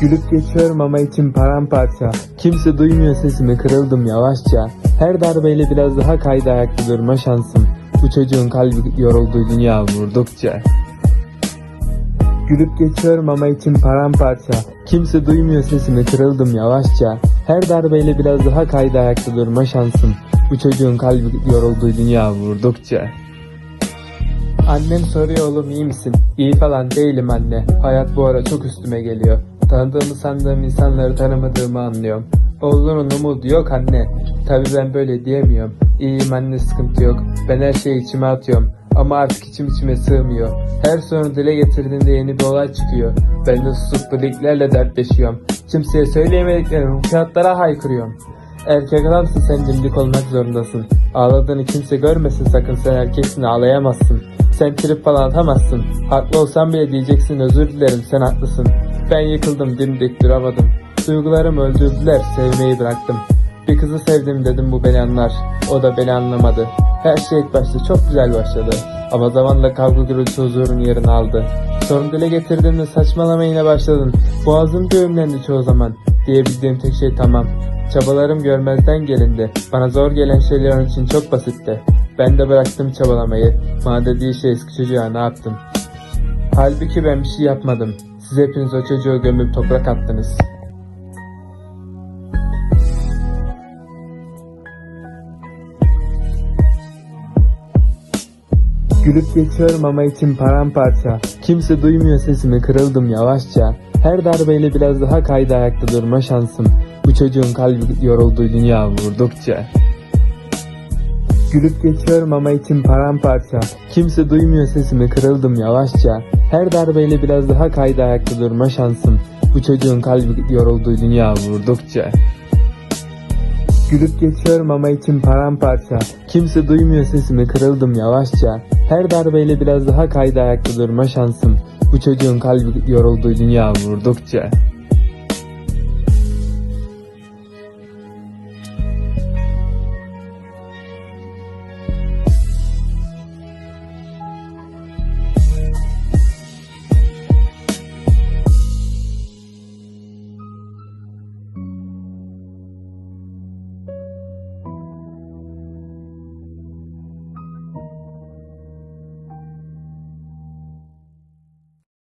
Gülüp geçiyorum ama içim paramparça. Kimse duymuyor sesimi kırıldım yavaşça. Her darbeyle biraz daha kaydı ayakta durma şansım. Bu çocuğun kalbi yorulduğu dünya vurdukça. Gülüp geçiyorum ama içim paramparça. Kimse duymuyor sesimi kırıldım yavaşça. Her darbeyle biraz daha kaydı ayakta durma şansım. Bu çocuğun kalbi yorulduğu dünya vurdukça. Annem soruyor oğlum iyi misin? İyi falan değilim anne. Hayat bu ara çok üstüme geliyor. Tanıdığımı sandığım insanları tanımadığımı anlıyorum. Oğlunun umudu yok anne. Tabi ben böyle diyemiyorum. İyiyim anne sıkıntı yok. Ben her şeyi içime atıyorum. Ama artık içim içime sığmıyor. Her sorunu dile getirdiğinde yeni bir olay çıkıyor. Ben de susup birliklerle dertleşiyorum. Kimseye söyleyemediklerimi kağıtlara haykırıyorum. Erkek adamsın sen dimdik olmak zorundasın. Ağladığını kimse görmesin sakın sen erkeksin ağlayamazsın. Sen trip falan atamazsın. Haklı olsam bile diyeceksin özür dilerim sen haklısın. Ben yıkıldım dimdik duramadım. Duygularımı öldürdüler sevmeyi bıraktım. Bir kızı sevdim dedim bu beni anlar. O da beni anlamadı. Her şey ilk başta çok güzel başladı. Ama zamanla kavga gürültü huzurun yerini aldı. Sorun dile getirdiğimde saçmalama yine başladın. Boğazım düğümlendi çoğu zaman. Diyebildiğim tek şey tamam. Çabalarım görmezden gelindi. Bana zor gelen şeyler onun için çok basitti. Ben de bıraktım çabalamayı. Bana dediği şey eski çocuğa ne yaptım? Halbuki ben bir şey yapmadım. Siz hepiniz o çocuğu gömüp toprak attınız. Gülüp geçiyorum ama içim paramparça. Kimse duymuyor sesimi kırıldım yavaşça. Her darbeyle biraz daha kaydı ayakta durma şansım. Bu çocuğun kalbi yorulduğu dünya vurdukça. Gülüp geçiyorum ama içim paramparça. Kimse duymuyor sesimi kırıldım yavaşça. Her darbeyle biraz daha kaydı ayakta durma şansım. Bu çocuğun kalbi yorulduğu dünya vurdukça. Gülüp geçiyorum ama içim paramparça. Kimse duymuyor sesimi kırıldım yavaşça. Her darbeyle biraz daha kaydı ayakta durma şansım. Bu çocuğun kalbi yorulduğu dünya vurdukça.